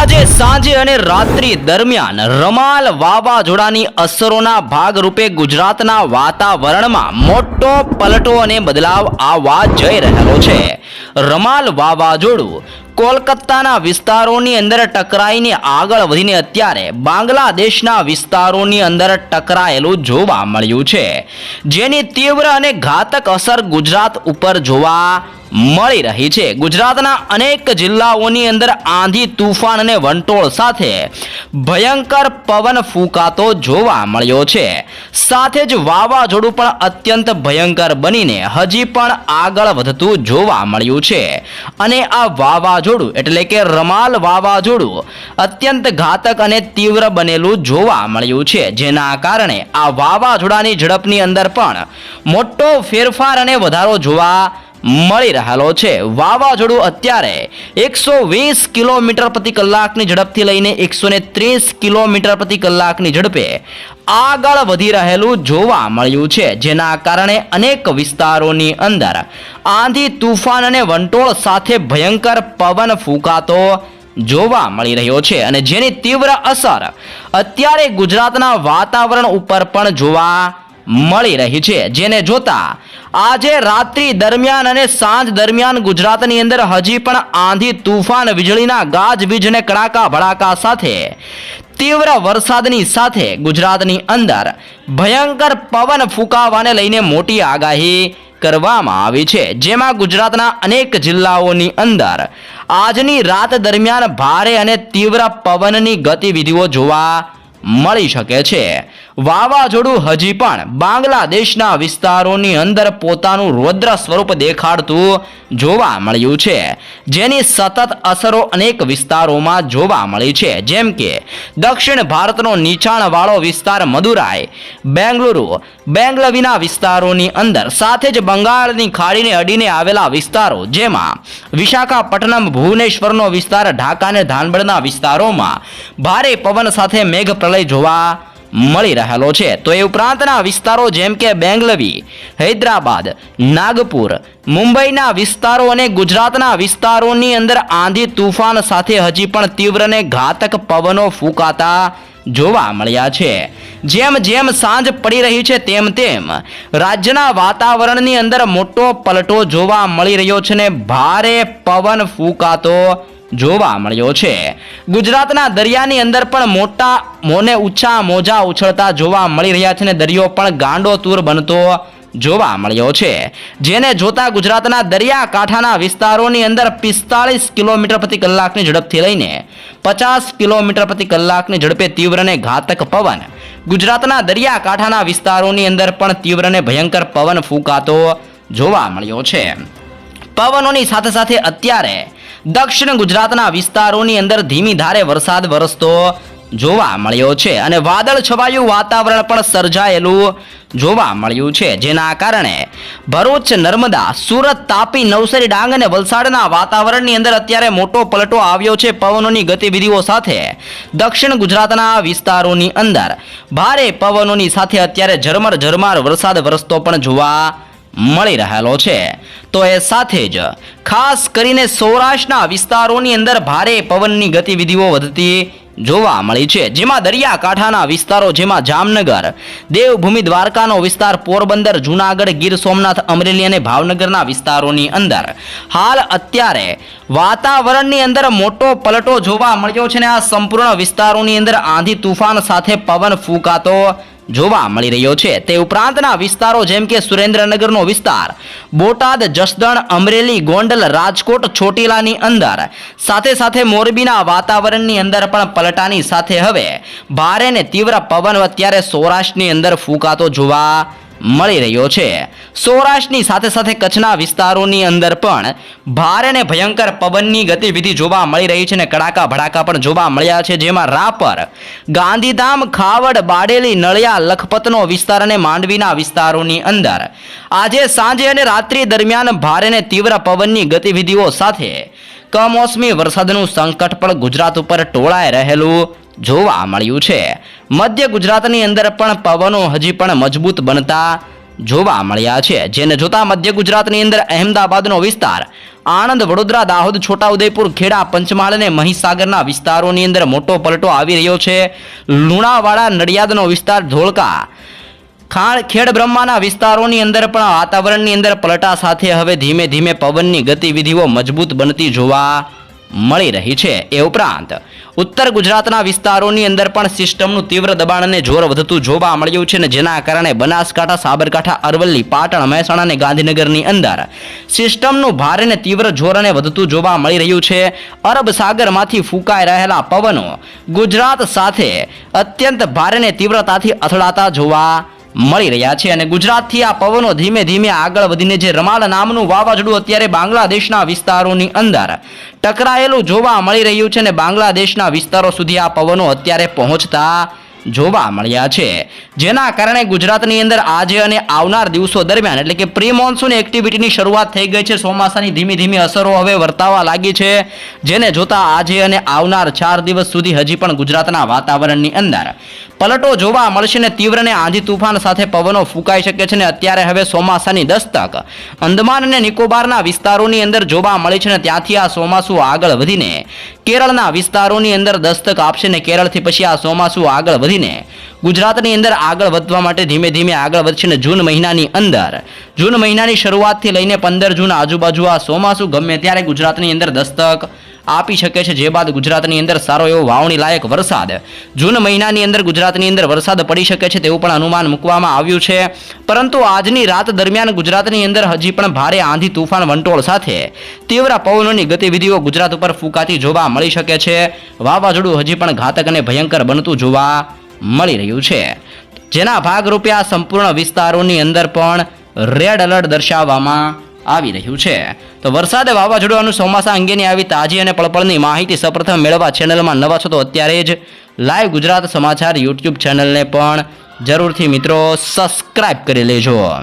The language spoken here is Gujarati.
આજે સાંજે અને રાત્રિ દરમિયાન રમાલ વાવાઝોડાની અસરોના ભાગરૂપે ગુજરાતના વાતાવરણમાં મોટો પલટો અને બદલાવ આવવા જઈ રહેલો છે. રમાલ વાવાઝોડું કોલકાતાના વિસ્તારોની અંદર ટકરાઈને આગળ વધીને અત્યારે બાંગ્લાદેશના વિસ્તારોની અંદર ટકરાયેલું જોવા મળ્યું છે. જેની તીવ્ર અને ઘાતક અસર ગુજરાત ઉપર જોવા મળી રહી છે. ગુજરાતના અનેક જિલ્લાઓની અંદર આંધી, તુફાન અને વંટોળ સાથે ભયંકર પવન ફૂંકાતો જોવા મળ્યો છે. સાથે જ વાવાઝોડું પણ અત્યંત ભયંકર બનીને હજી પણ આગળ વધતું જોવા મળ્યું છે. અને આ વાવાઝોડું એટલે કે રમાલ વાવાઝોડું અત્યંત ઘાતક અને તીવ્ર બનેલું જોવા મળ્યું છે. જેના કારણે આ વાવાઝોડાની ઝડપની અંદર પણ મોટો ફેરફાર અને વધારો જોવા મળી રહેલો છે. વાવાઝોડું અત્યારે એકસો વીસ કિલોમીટર પ્રતિ કલાકની ઝડપથી લઈને એકસો ત્રીસ કિલોમીટર પ્રતિ કલાકની ઝડપે આગળ વધી રહેલું જોવા મળ્યું છે. જેના કારણે અનેક વિસ્તારોની અંદર આંધી, તુફાન અને વંટોળ સાથે ભયંકર પવન ફૂંકાતો જોવા મળી રહ્યો છે અને જેની તીવ્ર અસર અત્યારે ગુજરાતના વાતાવરણ ઉપર પણ જોવા મળી રહી છે. જેને જોતા આજે રાત્રિ દરમિયાન અને સાંજ દરમિયાન ગુજરાતની અંદર હજી પણ આંધી તુફાન વીજળીના ગાજવીજ કડાકા ભડાકા સાથે, તીવ્ર વરસાદની સાથે ગુજરાતની અંદર ભયંકર પવન ફૂંકાવાને લઈને મોટી આગાહી કરવામાં આવી છે. જેમાં ગુજરાતના અનેક જિલ્લાઓની અંદર આજની રાત દરમિયાન ભારે અને તીવ્ર પવનની ગતિવિધિઓ જોવા મળી શકે છે. વાવાઝોડું હજી પણ બાંગ્લાદેશના વિસ્તારોની અંદર પોતાનું રૌદ્ર સ્વરૂપ દેખાડતું જોવા મળ્યું છે. જેની સતત અસરો અનેક વિસ્તારોમાં જોવા મળી છે. જેમ કે દક્ષિણ ભારતનો નીચાણવાળો વિસ્તાર મદુરાઈ, બેંગલુરુ. બેંગલવીના વિસ્તારોની અંદર સાથે જ બંગાળની ખાડીને અડીને આવેલા વિસ્તારો, જેમાં વિશાખાપટ્ટનમ, ભુવનેશ્વરનો વિસ્તાર ઢાકા અને ધાનબડના વિસ્તારોમાં ભારે પવન સાથે મેઘ પ્રલય જોવા મળી રહેલો છે. તો એ ઉપરાંતના વિસ્તારો જેમ કે બેંગલવી, હૈદરાબાદ, નાગપુર, મુંબઈના વિસ્તારો અને ગુજરાતના વિસ્તારોની અંદર આંધી તુફાન સાથે હજી પણ તીવ્ર અને ઘાતક પવનો ફૂંકાતા જોવા મળ્યા છે. જેમ જેમ સાંજ પડી રહી છે તેમ તેમ રાજ્યના વાતાવરણની અંદર મોટો પલટો જોવા મળી રહ્યો છે ને ભારે પવન ફૂંકાતો જોવા મળ્યો છે. ગુજરાતના દરિયાની અંદર પણ મોટા મોને ઊંચા મોજા ઉછળતા જોવા મળી રહ્યા છે ને દરિયો પણ ગાંડો તૂર બનતો જોવા મળ્યો છે. જેને જોતા ગુજરાતના દરિયાકાંઠાના વિસ્તારોની અંદર પિસ્તાળીસ કિલોમીટર પ્રતિ કલાકની ઝડપથી લઈને પચાસ કિલોમીટર પ્રતિ કલાકની ઝડપે તીવ્ર અને ઘાતક પવન ગુજરાતના દરિયાકાંઠાના વિસ્તારોની અંદર પણ તીવ્ર અને ભયંકર પવન ફૂંકાતો જોવા મળ્યો છે. પવનોની સાથે સાથે અત્યારે દક્ષિણ ગુજરાતના વિસ્તારોની અંદર ધીમી ધારે વરસાદ વરસતો જોવા મળ્યો છે અને વાદળ છવાયું વાતાવરણ પણ સર્જાયેલું જોવા મળ્યું છે. જેના કારણે ભરૂચ, નર્મદા, સુરત, તાપી, નવસારી, ડાંગ અને વલસાડના વાતાવરણની અંદર અત્યારે મોટો પલટો આવ્યો છે પવનોની ગતિવિધિઓ સાથે. દક્ષિણ ગુજરાતના વિસ્તારોની અંદર ભારે પવનોની સાથે અત્યારે ઝરમર ઝરમર વરસાદ વરસતો પણ જોવા મળી રહેલો છે. તો એ સાથે જ ખાસ કરીને સૌરાષ્ટ્રના વિસ્તારોની અંદર ભારે પવનની ગતિવિધિઓ વધતી જોવા મળી છે. જેમાં દરિયાકાંઠાના વિસ્તારો, જેમાં જામનગર, દેવભૂમિ દ્વારકાનો વિસ્તાર, પોરબંદર, જૂનાગઢ, ગીર સોમનાથ, અમરેલી અને ભાવનગરના વિસ્તારોની અંદર હાલ અત્યારે વાતાવરણની અંદર મોટો પલટો જોવા મળ્યો છે ને આ સંપૂર્ણ વિસ્તારોની અંદર આંધી તુફાન સાથે પવન ફૂંકાતો જોવા મળી રહ્યો છે. તે ઉપરાંતના વિસ્તારો જેમ કે સુરેન્દ્રનગરનો વિસ્તાર, બોટાદ, જસદણ, અમરેલી, ગોંડલ, રાજકોટ, ચોટીલાની અંદર. સાથે સાથે મોરબીના વાતાવરણની અંદર પણ પલટાની સાથે હવે ભારે ને તીવ્ર પવન અત્યારે સૌરાષ્ટ્રની અંદર ફૂંકાતો જોવા મળી રહ્યો છે. સૌરાષ્ટ્રની સાથે સાથે કચ્છના વિસ્તારોની અંદર પણ ભારે અને ભયંકર પવનની ગતિવિધિ જોવા મળી રહી છે અને કડાકા ભડાકા પણ જોવા મળ્યા છે. જેમાં રાપર ગાંધીધામ, ખાવડ, બાડેલી, નળિયા, લખપતનો વિસ્તાર અને માંડવીના વિસ્તારોની અંદર આજે સાંજે અને રાત્રિ દરમિયાન ભારે અને તીવ્ર પવનની ગતિવિધિઓ સાથે કમોસમી વરસાદનું સંકટ પણ ગુજરાત ઉપર ટોળાઈ રહેલું જોવા મળ્યું છે. મધ્ય ગુજરાતની અંદર પણ પવનો હજી પણ મજબૂત બનતા જોવા મળ્યા છે. જેને જોતા મધ્ય ગુજરાતની અંદર અહેમદાબાદનો વિસ્તાર, આણંદ, વડોદરા, દાહોદ, છોટાઉદેપુર, ખેડા, પંચમહાલ અને મહીસાગરના વિસ્તારોની અંદર મોટો પલટો આવી રહ્યો છે. લુણાવાડા, નડિયાદનો વિસ્તાર, ધોળકા ખાણ ખેડ બ્રહ્માના વિસ્તારોની અંદર પણ વાતાવરણની અંદર પલટા સાથે હવે ધીમે ધીમે પવનની ગતિવિધિઓ મજબૂત બનતી જોવા મળી રહી છે એ ઉપરાંત ઉત્તર ગુજરાતના વિસ્તારોની અંદર પણ સિસ્ટમનું તીવ્ર દબાણ અને જોર વધતું જોવા મળ્યું છે અને જેના કારણે બનાસકાંઠા, સાબરકાંઠા, અરવલ્લી, પાટણ, મહેસાણા અને ગાંધીનગરની અંદર સિસ્ટમનું ભારે અને તીવ્ર જોર અને વધતું જોવા મળી રહ્યું છે. અરબ સાગરમાંથી ફૂંકાઈ રહેલા પવનો ગુજરાત સાથે અત્યંત ભારે અને તીવ્રતાથી અથડાતા જોવા મળી રહ્યા છે અને ગુજરાતથી આ પવનો ધીમે ધીમે આગળ વધીને જે રમાલ નામનું વાવાઝોડું અત્યારે બાંગ્લાદેશના વિસ્તારોની અંદર ટકરાયેલું જોવા મળી રહ્યું છે અને બાંગ્લાદેશના વિસ્તારો સુધી આ પવનો અત્યારે પહોંચતા જોવા મળ્યા છે. જેના કારણે ગુજરાતની અંદર આજે અને આવનાર દિવસો દરમિયાન એટલે કે પ્રી મોન્સૂન એક્ટિવિટીની શરૂઆત થઈ ગઈ છે. ચોમાસાની ધીમી ધીમી અસરો હવે વર્તાવા લાગી છે. જેને જોતા આજે અને આવનાર ચાર દિવસ સુધી હજી પણ ગુજરાતના વાતાવરણની અંદર પલટો જોવા મળશે ને તીવ્ર ને આંધી તુફાન સાથે પવનો ફૂંકાઈ શકે છે ને અત્યારે હવે ચોમાસાની દસ્તક અંદમાન અને નિકોબારના વિસ્તારોની અંદર જોવા મળે છે ને ત્યાંથી આ ચોમાસું આગળ વધીને કેરળના વિસ્તારોની અંદર દસ્તક આપશે ને કેરળથી પછી આ ચોમાસું આગળ વધીને ગુજરાતની અંદર આગળ વધવા માટે ધીમે ધીમે આગળ વધશે ને જૂન મહિનાની અંદર, જૂન મહિનાની શરૂઆતથી લઈને પંદર જૂન આજુબાજુ આ ચોમાસું ગમે ત્યારે ગુજરાતની અંદર દસ્તક આપી શકે છે. જે બાદ ગુજરાતની અંદર સારો એવો વાવણી લાયક વરસાદ, જૂન મહિનાની અંદર ગુજરાતની અંદર વરસાદ પડી શકે છે તેવું પણ અનુમાન મૂકવામાં આવ્યું છે. પરંતુ આજની રાત દરમિયાન ગુજરાતની અંદર હજી પણ ભારે આંધી તુફાન વંટોળ સાથે તીવ્ર પવનોની ગતિવિધિઓ ગુજરાત ઉપર ફૂંકાતી જોવા મળી શકે છે. વાવાઝોડું હજી પણ ઘાતક અને ભયંકર બનતું જોવા મળી રહ્યું છે. જેના ભાગરૂપે આ સંપૂર્ણ વિસ્તારોની અંદર પણ રેડ એલર્ટ દર્શાવવામાં આવી રહ્યું છે. તો વરસાદે વાવાઝોડું અને ચોમાસા અંગેની આવી તાજી અને પળપળની માહિતી સૌપ્રથમ મેળવવા ચેનલમાં નવા છો તો અત્યારે જ લાઈવ ગુજરાત સમાચાર યુટ્યુબ ચેનલને પણ જરૂરથી મિત્રો સબસ્ક્રાઈબ કરી લેજો.